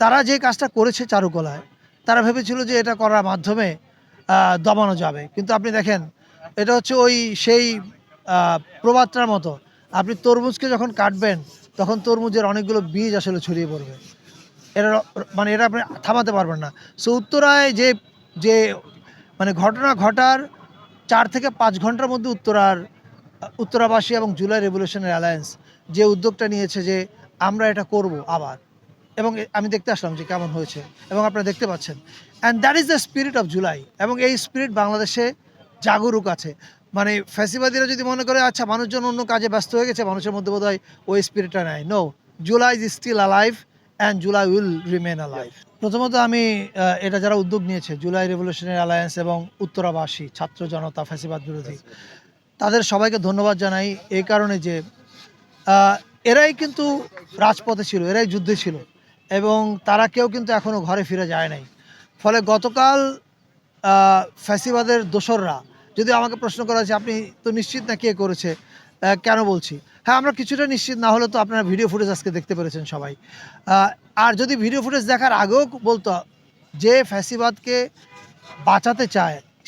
তারা যে কাজটা করেছে চারুকলায়, তারা ভেবেছিল যে এটা করার মাধ্যমে দমানো যাবে। কিন্তু আপনি দেখেন, এটা হচ্ছে ওই সেই প্রবাদটার মতো। আপনি তরমুজকে যখন কাটবেন, তখন তরমুজের অনেকগুলো বীজ আসলে ছড়িয়ে পড়বে। এটা মানে এটা আপনি থামাতে পারবেন না। সো উত্তরায় যে যে মানে ঘটনা ঘটার চার থেকে পাঁচ ঘণ্টার মধ্যে উত্তরার, উত্তরাবাসী এবং জুলাই রেভলিউশনের অ্যালায়েন্স যে উদ্যোগটা নিয়েছে যে আমরা এটা করব আবার। এবং আমি দেখতে আসলাম যে কেমন হয়েছে, এবং আপনারা দেখতে পাচ্ছেন। And that is the spirit of July এবং এই স্পিরিট বাংলাদেশে জাগরুক আছে। মানে ফ্যাসিবাদীরা যদি মনে করে আচ্ছা মানুষজন অন্য কাজে ব্যস্ত হয়ে গেছে, মানুষের মধ্যে বোধ হয় ওই স্পিরিটটা নেয় no July is still alive and July will remain alive প্রথমত আমি এটা যারা উদ্যোগ নিয়েছে জুলাই রেভলিউশনারি অ্যালায়েন্স এবং উত্তরাবাসী, ছাত্র জনতা, ফ্যাসিবাদ বিরোধী, তাদের সবাইকে ধন্যবাদ জানাই এই কারণে যে এরাই কিন্তু রাজপথে ছিল, এরাই যুদ্ধে ছিল। এবং তারা কেউ কিন্তু এখনও ঘরে ফিরে যায় নাই। ফলে গতকাল ফ্যাসিবাদের দোসররা যদি আমাকে প্রশ্ন করা হয়েছে, আপনি তো নিশ্চিত না কে করেছে কেন বলছি? হ্যাঁ আমরা কিছুটা নিশ্চিত, না হলে তো আপনারা ভিডিও ফুটেজ আজকে দেখতে পেরেছেন সবাই। আর যদি ভিডিও ফুটেজ দেখার আগেও বলতো যে ফ্যাসিবাদকে বাঁচাতে চায়